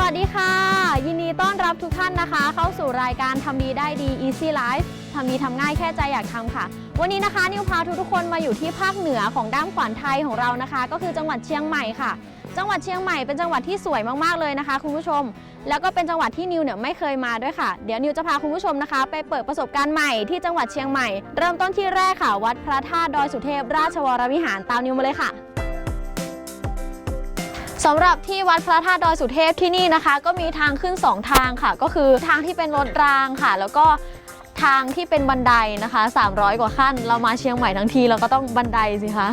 วัสดีค่ะ ยินดีต้อนรับทุกท่านนะคะ เข้าสู่รายการทำดีได้ดี Easy Life ทำดีทำง่ายแค่ใจอยากทำค่ะ วันนี้นะคะนิวพาทุกๆคนมาอยู่ที่ภาคเหนือของด้ามขวานไทยของเรานะคะ ก็คือจังหวัดเชียงใหม่ค่ะ จังหวัดเชียงใหม่เป็นจังหวัดที่สวยมากๆเลยนะคะ คุณผู้ชม แล้วก็เป็นจังหวัดที่นิวเนี่ยไม่เคยมาด้วยค่ะ เดี๋ยวนิวจะพาคุณผู้ชมนะคะ ไปเปิดประสบการณ์ใหม่ที่จังหวัดเชียงใหม่ เริ่มต้นที่แรกค่ะ วัดพระธาตุดอยสุเทพราชวรวิหารตามนิวมาเลยค่ะ สำหรับที่วัดพระธาตุดอยสุเทพที่นี่นะคะ ก็มีทางขึ้น 2 ทางค่ะ ก็คือทางที่เป็นรถรางค่ะ แล้วก็ทางที่เป็นบันไดนะคะ 300 กว่าขั้น เรามาเชียงใหม่ทั้งทีเราก็ต้องบันไดสิคะ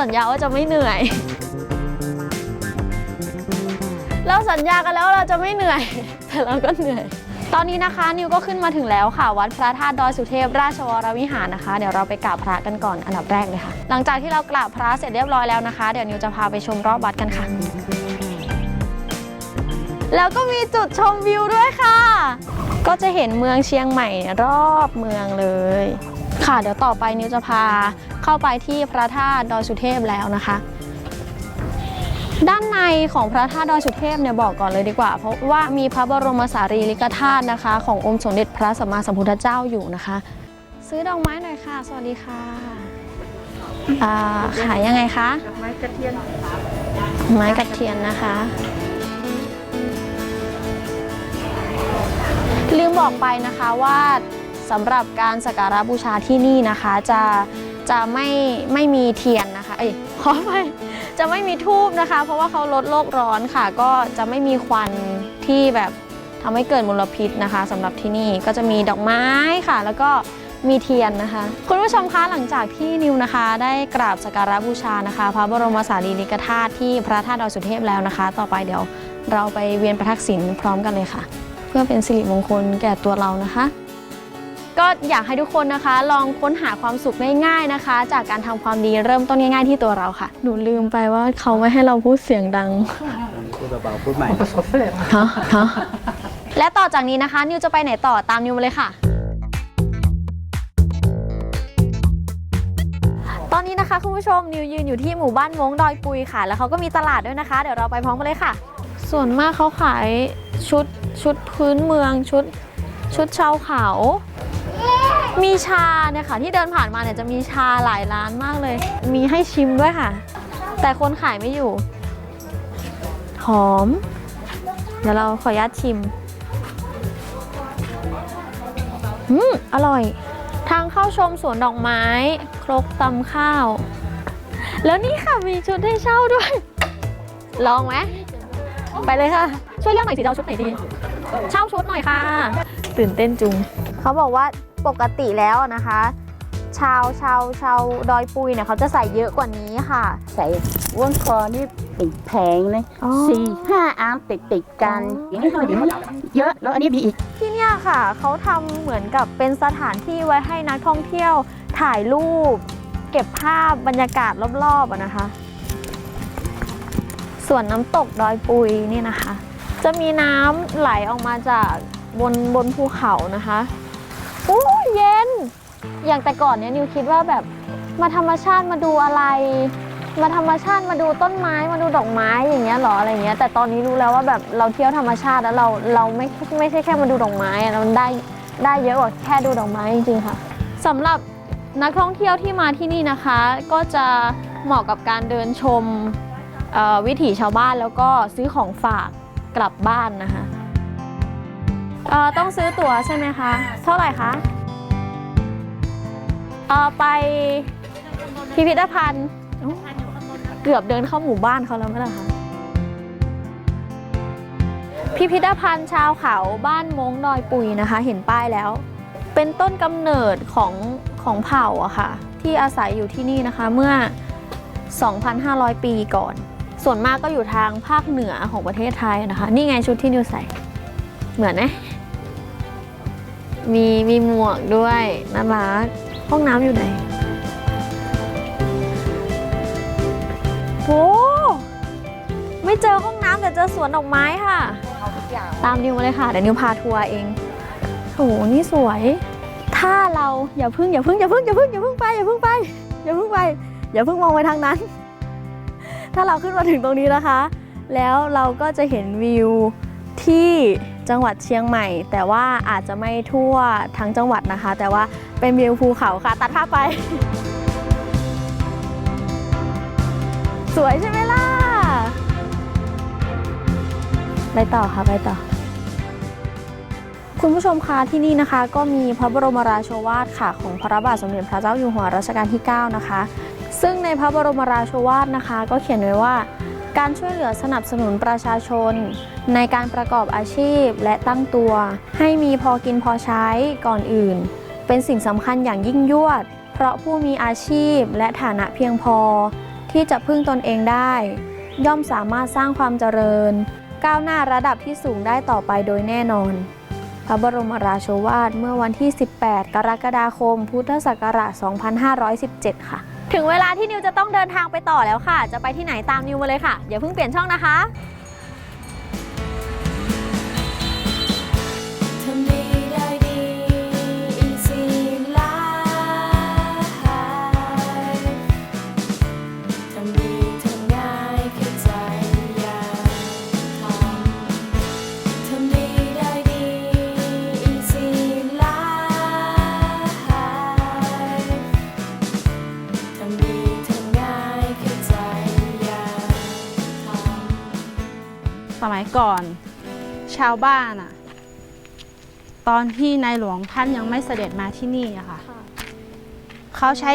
สัญญาว่าจะไม่เหนื่อย เราสัญญากันแล้วเราจะไม่เหนื่อย แต่เราก็เหนื่อย ตอนนี้นะคะนิวก็ขึ้นมาถึงแล้วค่ะ วัดพระธาตุดอยสุเทพราชวรวิหารนะคะ เดี๋ยวเราไปกราบพระกันก่อนอันดับแรกเลยค่ะ หลังจากที่เรากราบพระเสร็จเรียบร้อยแล้วนะคะ เดี๋ยวนิวจะพาไปชมรอบวัดกันค่ะ แล้วก็มีจุดชมวิวด้วยค่ะ ก็จะเห็นเมืองเชียงใหม่รอบเมืองเลย ค่ะ เดี๋ยวต่อไปนิวจะพาเข้าไปที่พระธาตุดอยสุเทพแล้วนะคะ ด้านในของพระธาตุดอยสุเทพเนี่ยบอกก่อนเลยดีกว่า เพราะว่ามีพระบรมสารีริกธาตุนะคะ ขององค์สมเด็จพระสัมมาสัมพุทธเจ้าอยู่นะคะ ซื้อดอกไม้หน่อยค่ะ สวัสดีค่ะอ่าขายยังไงคะดอกไม้กระเทียนไม้กระเทียนนะคะลืมบอกไปนะคะว่าสำหรับการสักการะบูชาที่นี่นะคะ จะจะไม่ไม่มีเทียนนะคะเอ้ย ขอไปจะไม่มีทูบนะคะ เพราะว่าเขาลดโลกร้อนค่ะ ก็จะไม่มีควันที่แบบทำให้เกิดมลพิษนะคะสำหรับที่นี่ก็จะมีดอกไม้ค่ะ แล้วก็มีเทียนนะคะ คุณผู้ชมคะหลังจากที่นิวนะคะ ได้กราบสักการะบูชานะคะ พระบรมสารีริกธาตุที่พระธาตุดอยสุเทพแล้วนะคะ ต่อไปเดี๋ยวเราไปเวียนประทักษิณพร้อมกันเลยค่ะ เพื่อเป็นสิริมงคลแก่ตัวเรานะคะ ก็อยากให้ทุกคนนะคะ ลองค้นหาความสุขง่ายๆนะคะ จากการทำความดีเริ่มต้นง่าย ๆ ที่ตัวเราค่ะ หนูลืมไปว่าเขาไม่ให้เราพูดเสียงดัง พูดเบาๆพูดใหม่ฮะฮะและต่อจากนี้นะคะ นิวจะไปไหนต่อตามนิวมาเลยค่ะ ตอนนี้นะคะคุณผู้ชมนิวยืนอยู่ที่หมู่บ้านมงดอยปุยค่ะ แล้วเขาก็มีตลาดด้วยนะคะ เดี๋ยวเราไปพร้อมกันเลยค่ะ ส่วนมากเขาขายชุดชุดพื้นเมืองชุดชุดชาวเขา มีชาเนี่ยค่ะที่เดินผ่านมาเนี่ยจะมีชาหลายร้านมากเลย มีให้ชิมด้วยค่ะ แต่คนขายไม่อยู่ หอม เดี๋ยวเราขออนุญาตชิมอืมอร่อย ทางเข้าชมสวนดอกไม้ ครกตำข้าว แล้วนี่ค่ะมีชุดให้เช่าด้วย ลองไหมไปเลยค่ะ ช่วยเลือกหน่อยสิเอาชุดไหนดี เช่าชุดหน่อยค่ะ ตื่นเต้นจุง เขาบอกว่า ปกติแล้วนะคะ ชาวชาวชาวดอยปุยเนี่ยเขาจะใส่เยอะกว่านี้ค่ะ ใส่ว่นคอนี่ติดแผงเลยอ๋อ สี่ห้าอันติดติดๆกันอ๋ออย่างนี้ก็เดี๋ยวเยอะแล้วอันนี้มีอีก ที่เนี่ยค่ะเขาทำเหมือนกับเป็นสถานที่ไว้ให้นักท่องเที่ยวถ่ายรูป เก็บภาพบรรยากาศรอบๆอะนะคะ ส่วนน้ำตกดอยปุยนี่นะคะ จะมีน้ำไหลออกมาจากบนบนภูเขานะคะ อู้เย็น อย่างแต่ก่อนเนี่ยนิวคิดว่าแบบมาธรรมชาติมาดูอะไร มาธรรมชาติมาดูต้นไม้มาดูดอกไม้อย่างเงี้ยหรออะไรเงี้ยแต่ตอนนี้รู้แล้วว่าแบบเราเที่ยวธรรมชาติแล้วเราเราไม่ไม่ใช่แค่มาดูดอกไม้อะมันได้ได้เยอะกว่าแค่ดูดอกไม้จริงๆค่ะสำหรับนักท่องเที่ยวที่มาที่นี่นะคะ ก็จะเหมาะกับการเดินชมวิถีชาวบ้านแล้วก็ซื้อของฝากกลับบ้านนะคะ เอ่อต้องซื้อตั๋วใช่ไหมคะ เท่าไหร่คะเอ่อไปพิพิธภัณฑ์เกือบเดินเข้าหมู่บ้านเขาแล้วไหมล่ะคะ พิพิธภัณฑ์ชาวเขาบ้านมงดอยปุยนะคะ เห็นป้ายแล้ว เป็นต้นกำเนิดของของเผ่าอะค่ะ ที่อาศัยอยู่ที่นี่นะคะเมื่อ 2,500 ปีก่อน ส่วนมากก็อยู่ทางภาคเหนือของประเทศไทยนะคะ นี่ไงชุดที่นิวใส่ เหมือนไหม มีมีหมวกด้วยน่ารักห้องน้ำอยู่ไหนโหไม่เจอห้องน้ำแต่เจอสวนดอกไม้ค่ะ ตามนิวมาเลยค่ะเดี๋ยวนิวพาทัวร์เองโหนี่สวย ถ้าเราอย่าพึ่งอย่าพึ่งอย่าพึ่งอย่าพึ่งอย่าพึ่งไปอย่าพึ่งไปอย่าพึ่งไปอย่าเพิ่งมองไปทางนั้น ถ้าเราขึ้นมาถึงตรงนี้นะคะ แล้วเราก็จะเห็นวิวที่ จังหวัดเชียงใหม่ แต่ว่าอาจจะไม่ทั่วทั้งจังหวัดนะคะ แต่ว่าเป็นวิวภูเขาค่ะ ตัดภาพไป สวยใช่ไหมล่ะ ไปต่อค่ะไปต่อคุณผู้ชมคะที่นี่นะคะ ก็มีพระบรมราโชวาทค่ะ ของพระบาทสมเด็จพระเจ้าอยู่หัวรัชกาลที่ 9 นะคะ ซึ่งในพระบรมราโชวาทนะคะ ก็เขียนไว้ว่า การช่วยเหลือสนับสนุนประชาชน ในการประกอบอาชีพและตั้งตัว ให้มีพอกินพอใช้ก่อนอื่น เป็นสิ่งสำคัญอย่างยิ่งยวด เพราะผู้มีอาชีพและฐานะเพียงพอ ที่จะพึ่งตนเองได้ ย่อมสามารถสร้างความเจริญ ก้าวหน้าระดับที่สูงได้ต่อไปโดยแน่นอน พระบรมราโชวาทเมื่อวันที่ 18 กรกฎาคม พุทธศักราช 2517 ค่ะ ถึงเวลาที่นิวจะต้องเดินทางไปต่อแล้วค่ะ จะไปที่ไหนตามนิวมาเลยค่ะ อย่าเพิ่งเปลี่ยนช่องนะคะ สมัยก่อน ชาวบ้านอะตอนที่ในหลวงท่านยังไม่เสด็จมาที่นี่อะค่ะเขาใช้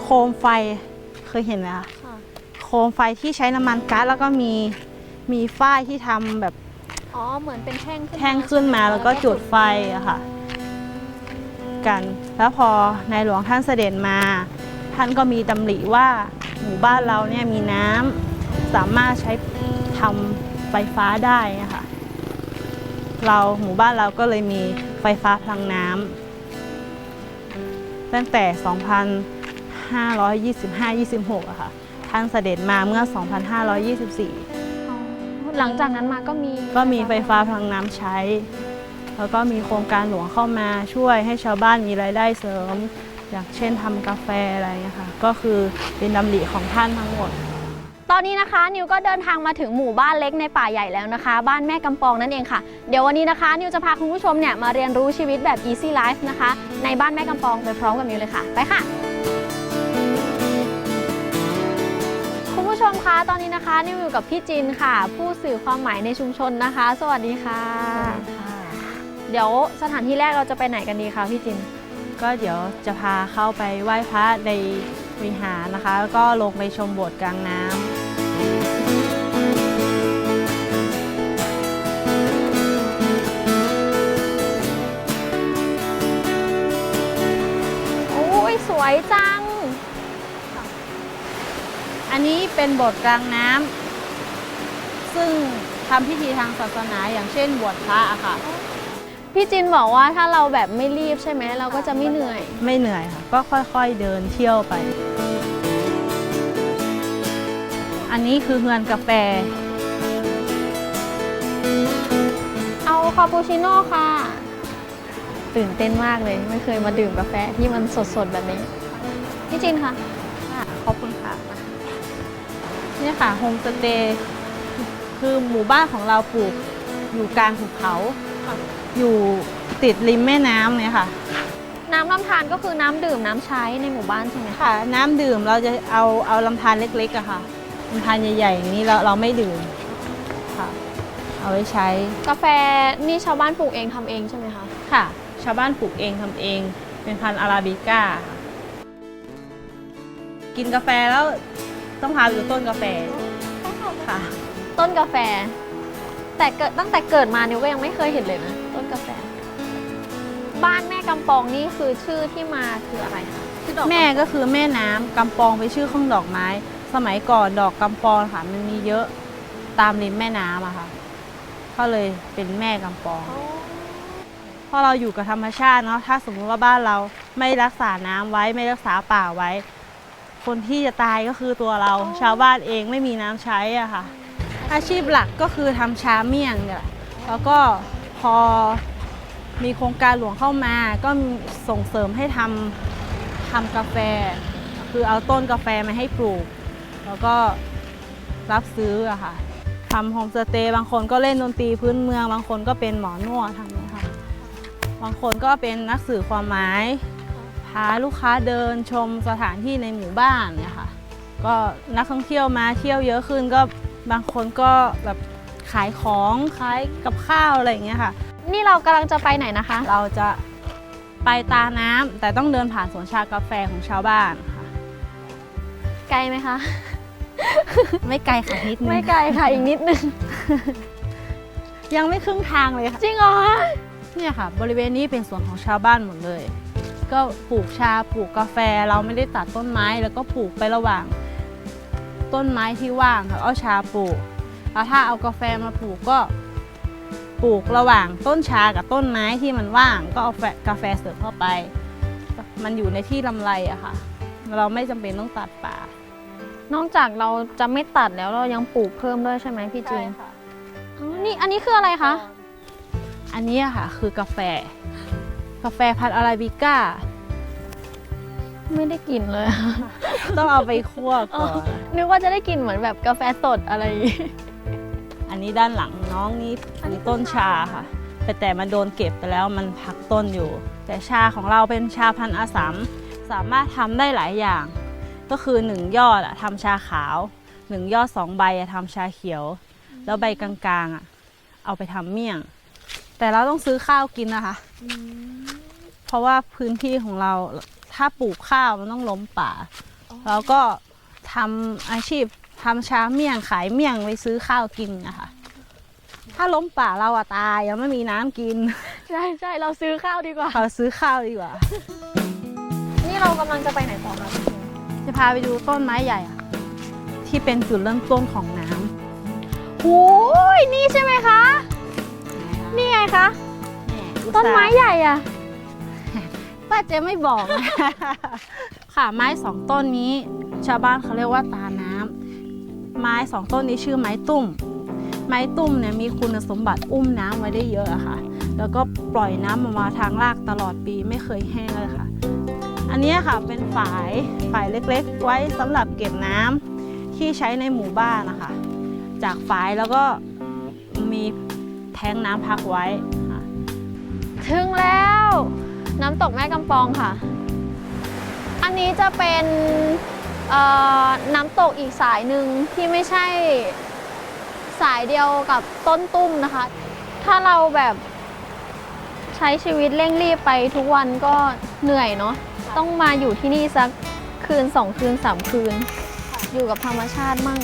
โคมไฟเคยเห็นไหมคะโคมไฟที่ใช้น้ำมันก๊าซแล้วก็มีมีฝ้ายที่ทำแบบอ๋อ เหมือนเป็นแท่งขึ้นแท่งขึ้นมาแล้วก็จุดไฟอะค่ะ กัน แล้วพอในหลวงท่านเสด็จมา ท่านก็มีดำริว่าหมู่บ้านเราเนี่ยมีน้ำสามารถใช้ ทำไฟฟ้าได้อะค่ะเราหมู่บ้านเราก็เลยมีไฟฟ้าพลังน้ำตั้งแต่ 2525-26อะค่ะท่านเสด็จมาเมื่อ 2524อ๋อหลังจากนั้นมาก็มีก็มีไฟฟ้าพลังน้ำใช้ แล้วก็มีโครงการหลวงเข้ามาช่วยให้ชาวบ้านมีรายได้เสริม อย่างเช่นทำกาแฟอะไรเงี้ยค่ะ ก็คือเป็นดำริของท่านทั้งหมด ตอนนี้นะคะ นิวก็เดินทางมาถึงหมู่บ้านเล็กในป่าใหญ่แล้วนะคะ บ้านแม่กำปองนั่นเองค่ะ เดี๋ยววันนี้นะคะ นิวจะพาคุณผู้ชมเนี่ยมาเรียนรู้ชีวิตแบบ easy life นะคะ ในบ้านแม่กำปองไปพร้อมกับนิวเลยค่ะ ไปค่ะคุณผู้ชมคะตอนนี้นะคะนิวอยู่กับพี่จินค่ะ ผู้สื่อความหมายในชุมชนนะคะ สวัสดีค่ะ เดี๋ยวสถานที่แรกเราจะไปไหนกันดีคะพี่จิน ก็เดี๋ยวจะพาเข้าไปไหว้พระในวิหารนะคะ แล้วก็ลงไปชมโบสถ์กลางน้ำ สวยจัง อันนี้เป็นโบสถ์กลางน้ำซึ่งทำพิธีทางศาสนาอย่างเช่นบวชพระอะค่ะ พี่จินบอกว่าถ้าเราแบบไม่รีบใช่ไหมเราก็จะไม่เหนื่อย ไม่เหนื่อยค่ะ ก็ค่อยๆเดินเที่ยวไป อันนี้คือเฮือนกาแฟ เอาคาปูชิโน่ค่ะ ตื่นเต้นมากเลยไม่เคยมาดื่มกาแฟที่มันสดๆแบบนี้ พี่จินคะค่ะ ขอบคุณค่ะนี่ค่ะโฮมสเตย์คือหมู่บ้านของเราปลูกอยู่กลางภูเขา อยู่ติดริมแม่น้ำเนี่ยค่ะ น้ำลำธารก็คือน้ำดื่มน้ำใช้ในหมู่บ้านใช่ไหมคะค่ะ น้ำดื่มเราจะเอาเอาลำธารเล็กๆอะค่ะลำธารใหญ่ๆอย่างนี้เราเราไม่ดื่มค่ะ เอาไว้ใช้ กาแฟนี่ชาวบ้านปลูกเองทำเองใช่ไหมคะ ค่ะ ชาวบ้านปลูกเองทำเอง เป็นพันธุ์อาราบิก้าค่ะกินกาแฟแล้วต้องพาไปดูต้นกาแฟค่ะ ต้นกาแฟแแต่เกิดตั้งแต่เกิดมานิวก็ยังไม่เคยเห็นเลยนะต้นกาแฟ บ้านแม่กำปองนี่คือชื่อที่มาคืออะไรคะชื่อดอกแม่ก็คือแม่น้ำกำปองไปนชื่อของดอกไม้ สมัยก่อนดอกกำปองค่ะ มันมีเยอะตามริมแม่น้ำอะค่ะ ก็เลยเป็นแม่กำปอง อ๋อเพ ราะเราอยู่กับธรรมชาติเนาะถ้าสมมุติว่าบ้านเราไม่รักษาน้ำไว้ไม่รักษาป่าไว้ คนที่จะตายก็คือตัวเราชาวบ้านเองไม่มีน้ำใช้อะค่ะ อาชีพหลักก็คือทำชาเมี่ยงเนี่ยแหละแล้วก็พอมีโครงการหลวงเข้ามาก็ส่งเสริมให้ทำทำกาแฟ คือเอาต้นกาแฟมาให้ปลูก แล้วก็รับซื้ออะค่ะทำโฮมสเตย์บางคนก็เล่นดนตรีพื้นเมือง บางคนก็เป็นหมอนวดทางนี้ค่ะ บางคนก็เป็นนักสื่อความหมาย พาลูกค้าเดินชมสถานที่ในหมู่บ้านเนี่ยค่ะ ก็นักท่องเที่ยวมาเที่ยวเยอะขึ้นก็บางคนก็แบบขายของขายกับข้าวอะไรอย่างเงี้ยค่ะ นี่เรากำลังจะไปไหนนะคะ เราจะไปตาน้ำแต่ต้องเดินผ่านสวนชากาแฟของชาวบ้านค่ะ ไกลไหมคะ ไม่ไกลค่ะนิดนึงไม่ไกลค่ะอีกนิดนึง ยังไม่ครึ่งทางเลยค่ะ จริงเหรอ เนี่ยค่ะ บริเวณนี้เป็นสวนของชาวบ้านหมดเลย ก็ปลูกชาปลูกกาแฟเราไม่ได้ตัดต้นไม้ แล้วก็ปลูกไประหว่าง ต้นไม้ที่ว่างค่ะเอาชาปลูกแล้วถ้าเอากาแฟมาปลูกก็ปลูกระหว่างต้นชากับต้นไม้ที่มันว่าง ก็เอาแฟกาแฟเสริมเข้าไป มันอยู่ในที่ลำไรอะค่ะ เราไม่จำเป็นต้องตัดป่า นอกจากเราจะไม่ตัดแล้วเรายังปลูกเพิ่มด้วยใช่ไหมพี่จีนอ๋อนี่อันนี้คืออะไรคะ อันนี้อะค่ะคือกาแฟ กาแฟพันธุ์อาราบิก้า ไม่ได้กลิ่นเลย ต้องเอาไปคั่วก่อนนึกว่าจะได้กลิ่นเหมือนแบบกาแฟสดอะไรอย่างงี้อันนี้ด้านหลังน้องนี่อันนี้ต้นชาค่ะแต่แต่มันโดนเก็บไปแล้วมันพักต้นอยู่ แต่ชาของเราเป็นชาพันธุ์อาสามสามารถทำได้หลายอย่าง ก็คือ 1 ยอดอะทำชาขาว 1 ยอด 2 ใบอะทำชาเขียว แล้วใบกลางๆอะเอาไปทำเมี่ยง แต่เราต้องซื้อข้าวกินนะคะ เพราะว่าพื้นที่ของเราถ้าปลูกข้าวมันต้องล้มป่า แล้วก็ทำอาชีพทำชาเมี่ยงขายเมี่ยงไปซื้อข้าวกินนะคะถ้าล้มป่าเราอะตายยังไม่มีน้ำกิน ใช่ใช่เราซื้อข้าวดีกว่าเราซื้อข้าวดีกว่า นี่เรากำลังจะไปไหนต่อคะพี่จีนจะพาไปดูต้นไม้ใหญ่อะที่เป็นจุดเริ่มต้นของน้ำโอ้ยนี่ใช่ไหมคะ นี่ไงคะเนี่ยอุตต้นส่าห์ไม้ใหญ่อะป้าเจ๊ไม่บอกนะค่ะไม้สองต้นนี้ ชาวบ้านเขาเรียกว่าตาน้ำไม้สองต้นนี้ชื่อไม้ตุ้ม ไม้ตุ้มเนี่ยมีคุณสมบัติอุ้มน้ำไว้ได้เยอะอะค่ะ แล้วก็ปล่อยน้ำออกมาทางรากตลอดปีไม่เคยแห้งเลยค่ะ อันเนี้ยค่ะเป็นฝายฝายเล็กๆ ไว้สำหรับเก็บน้ำที่ใช้ในหมู่บ้านนะคะ จากฝายแล้วก็มีแทงน้ำพักไว้ค่ะถึงแล้ว น้ำตกแม่กำปองค่ะ อันนี้จะเป็นน้ำตกอีกสายหนึ่งที่ไม่ใช่สายเดียวกับต้นตุ้มนะคะ ถ้าเราแบบใช้ชีวิตเร่งรีบไปทุกวันก็เหนื่อยเนาะต้องมาอยู่ที่นี่สักคืนสองคืนสามคืน อยู่กับธรรมชาติมั่ง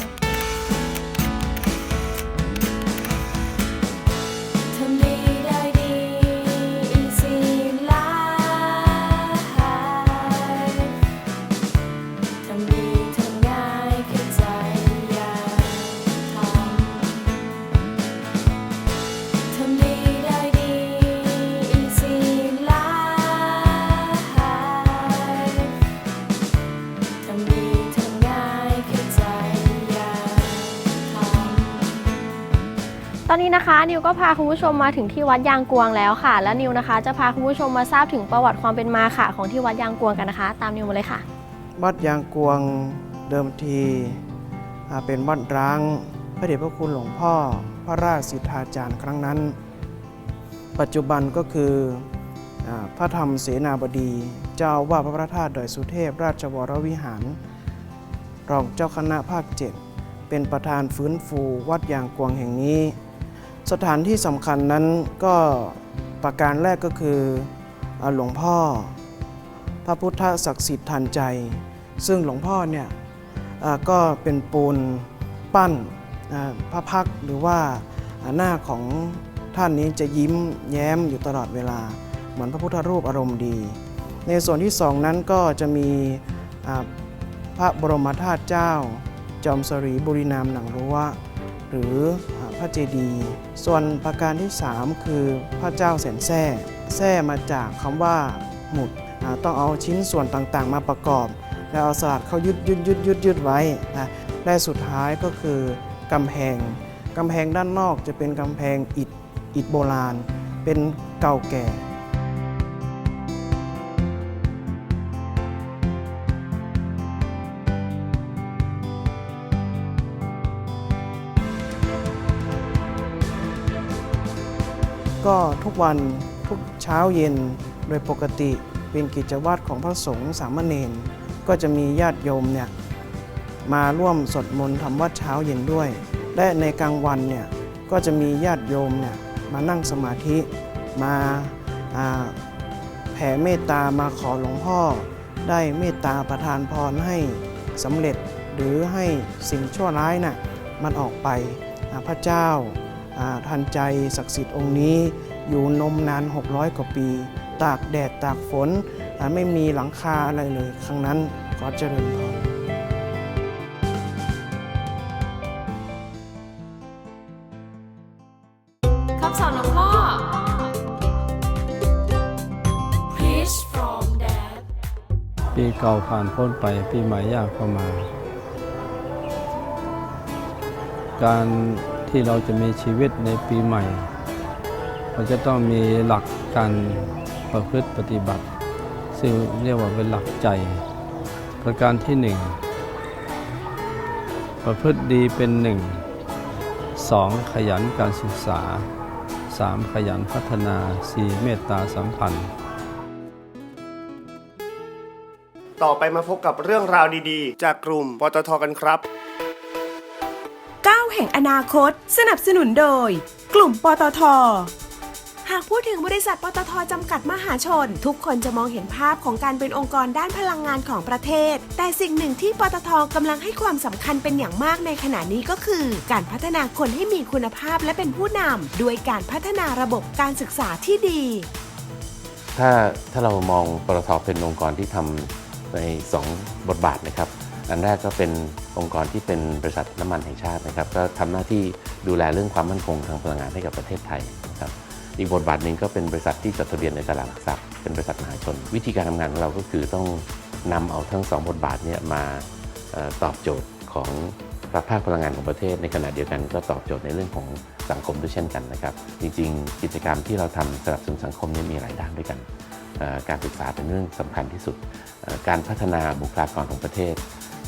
นะคะ นิวก็พาคุณผู้ชมมาถึงที่วัดยางกวงแล้วค่ะ และนิวนะคะ จะพาคุณผู้ชมมาทราบถึงประวัติความเป็นมาค่ะ ของที่วัดยางกวงกันนะคะ ตามนิวมาเลยค่ะ วัดยางกวงเดิมทีเป็นวัดร้าง พระเดชพระคุณหลวงพ่อ พระราชสิทธาจารย์ครั้งนั้น ปัจจุบันก็คืออพระธรรมเสนาบดี เจ้าว่าสพระธาตุดอยสุเทพ ราชวรวิหาร รองเจ้าคณะภาคเจ็ดเป็นประธานฟื้นฟูวัดยางกวงแห่งนี้ สถานที่สำคัญนั้นก็ประการแรกก็คือหลวงพ่อ พระพุทธศักดิ์สิทธิ์ทันใจ ซึ่งหลวงพ่อเนี่ยก็เป็นปูนปั้นพระพักหรือว่าหน้าของท่านนี้จะยิ้มแย้มอยู่ตลอดเวลา เหมือนพระพุทธรูปอารมณ์ดี ในส่วนที่สองนั้นก็จะมีพระบรมธาตุเจ้า จอมสรีบุรีนามหนังรั้วหรือ พระเจดีย์ส่วนประการที่ 3 คือพระเจ้าแสนแท่แท่มาจากคำว่าหมุดต้องเอาชิ้นส่วนต่างๆ มาประกอบ แล้วเอาสลัดเข้ายึดยึดยึดยึดยึดไว้นะและสุดท้ายก็คือกำแพงกำแพงด้านนอกจะเป็นกำแพงอิฐอิฐโบราณ เป็นเก่าแก่ ก็ทุกวันทุกเช้าเย็นโดยปกติเป็นกิจวัตรของพระสงฆ์สามเณรก็จะมีญาติโยมเนี่ยมาร่วมสวดมนต์ทำวัดเช้าเย็นด้วย และในกลางวันเนี่ยก็จะมีญาติโยมเนี่ยมานั่งสมาธิมาาแผ่เมตตามาขอหลวงพ่อ ได้เมตตาประทานพรให้สำเร็จหรือให้สิ่งชั่วร้ายน่ะมันออกไปพระเจ้า ทันใจศักดิ์สิทธิ์องค์นี้ อยู่นมนาน 600 กว่าปี ตากแดดตากฝนอ่าไม่มีหลังคาอะไรเลยครั้งนั้นขอเจริญพรคำสอนหลวงพ่อ Preach from Dad ปีเก่าผ่านพ้นไปปีใหม่ย่างเข้ามา การ ที่เราจะมีชีวิตในปีใหม่ เราจะต้องมีหลักการประพฤติปฏิบัติ ซึ่งเรียกว่าเป็นหลักใจ ประการที่หนึ่งประพฤติดีเป็นหนึ่งสองขยันการศึกษาสามขยันพัฒนาสี่เมตตาสัมพันธ์ ต่อไปมาพบกับเรื่องราวดีๆ จากกลุ่มปตทกันครับ แห่งอนาคต สนับสนุนโดย กลุ่มปตท หากพูดถึงบริษัทปตทจำกัดมหาชน ทุกคนจะมองเห็นภาพของการเป็นองค์กรด้านพลังงานของประเทศ แต่สิ่งหนึ่งที่ปตทกำลังให้ความสำคัญเป็นอย่างมากในขณะนี้ก็คือ การพัฒนาคนให้มีคุณภาพและเป็นผู้นำด้วยการพัฒนาระบบการศึกษาที่ดี ถ้าถ้าเรามองปตทเป็นองค์กรที่ทำใน 2 บทบาทนะครับ อันแรกก็เป็นองค์กรที่เป็นบริษัทน้ำมันแห่งชาตินะครับ ก็ทำหน้าที่ดูแลเรื่องความมั่นคงทางพลังงานให้กับประเทศไทยนะครับอีกบทบาทหนึ่งก็เป็นบริษัทที่จดทะเบียนในตลาดหลักทรัพย์เป็นบริษัทมหาชน วิธีการทำงานของเราก็คือต้องนำเอาทั้งสองบทบาทเนี้มาออตอบโจทย์ของภาคพลังงานของประเทศในขณะเดียวกันก็ตอบโจทย์ในเรื่องของสังคมด้วยเช่นกันนะครับ จริงๆ กิจกรรมที่เราทำสนับสนุนสังคมนี้มีหลายด้านด้วยกัน การศึกษาเป็นเรื่องสำคัญที่สุด การพัฒนาบุคลากรของประเทศ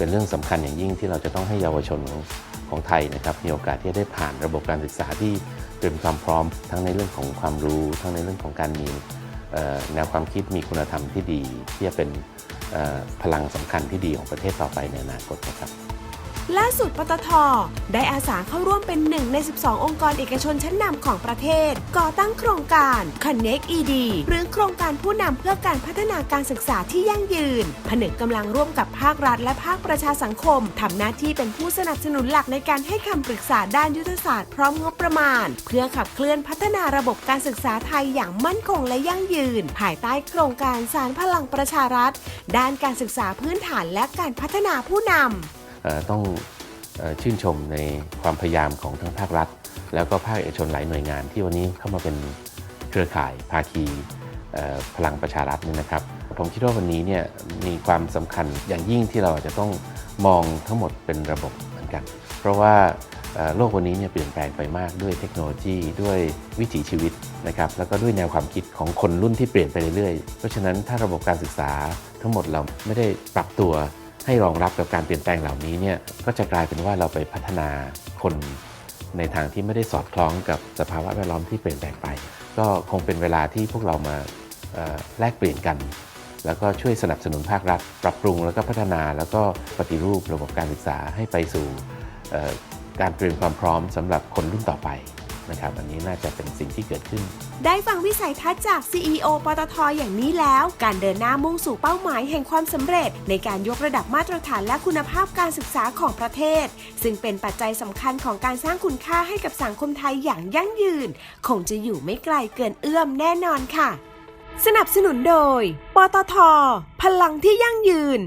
เป็นเรื่องสำคัญอย่างยิ่งที่เราจะต้องให้เยาวชนของของไทยนะครับมีโอกาสที่จะได้ผ่านระบบการศึกษาที่เตรียมความพร้อม ทั้งในเรื่องของความรู้ ทั้งในเรื่องของการมีแนวความคิดมีคุณธรรมที่ดี ที่จะเป็นพลังสำคัญที่ดีของประเทศต่อไปในอนาคตนะครับ ล่าสุดปตท ได้อาสาเข้าร่วมเป็นหนึ่งใน 12 องค์กรเอกชนชั้นนำของประเทศ ก่อตั้งโครงการ Connect ED หรือโครงการผู้นำเพื่อการพัฒนาการศึกษาที่ยั่งยืน ผนึกกำลังร่วมกับภาครัฐและภาคประชาสังคมทำหน้าที่เป็นผู้สนับสนุนหลักในการให้คำปรึกษาด้านยุทธศาสตร์พร้อมงบประมาณ เพื่อขับเคลื่อนพัฒนาระบบการศึกษาไทยอย่างมั่นคงและยั่งยืน ภายใต้โครงการสารพลังประชารัฐ ด้านการศึกษาพื้นฐานและการพัฒนาผู้นำ ต้องชื่นชมในความพยายามของทั้งภาครัฐ แล้วก็ภาคเอกชนหลายหน่วยงาน ที่วันนี้เข้ามาเป็นเครือข่ายภาคีพลังประชารัฐนี่นะครับ ผมคิดว่าวันนี้เนี่ยมีความสำคัญอย่างยิ่งที่เราจะต้องมองทั้งหมดเป็นระบบเหมือนกัน เพราะว่าโลกวันนี้เนี่ยเปลี่ยนแปลงไปมากด้วยเทคโนโลยีด้วยวิถีชีวิตนะครับแล้วก็ด้วยแนวความคิดของคนรุ่นที่เปลี่ยนไปเรื่อยๆ เพราะฉะนั้นถ้าระบบการศึกษาทั้งหมดเราไม่ได้ปรับตัว ให้รองรับกับการเปลี่ยนแปลงเหล่านี้เนี่ยก็จะกลายเป็นว่าเราไปพัฒนาคนในทางที่ไม่ได้สอดคล้องกับสภาวะแวดล้อมที่เปลี่ยนแปลงไป ก็คงเป็นเวลาที่พวกเรามาแลกเปลี่ยนกัน แล้วก็ช่วยสนับสนุนภาครัฐ ปรับปรุงแล้วก็พัฒนาแล้วก็ปฏิรูประบบการศึกษาให้ไปสู่การเตรียมความพร้อมสำหรับคนรุ่นต่อไป นะครับอันนี้น่าจะเป็นสิ่งที่เกิดขึ้น ได้ฟังวิสัยทัศน์จาก CEO ปตทอย่างนี้แล้ว การเดินหน้ามุ่งสู่เป้าหมายแห่งความสำเร็จ ในการยกระดับมาตรฐานและคุณภาพการศึกษาของประเทศ ซึ่งเป็นปัจจัยสำคัญของการสร้างคุณค่าให้กับสังคมไทยอย่างยั่งยืน คงจะอยู่ไม่ไกลเกินเอื้อมแน่นอนค่ะ สนับสนุนโดย ปตท พลังที่ยั่งยืน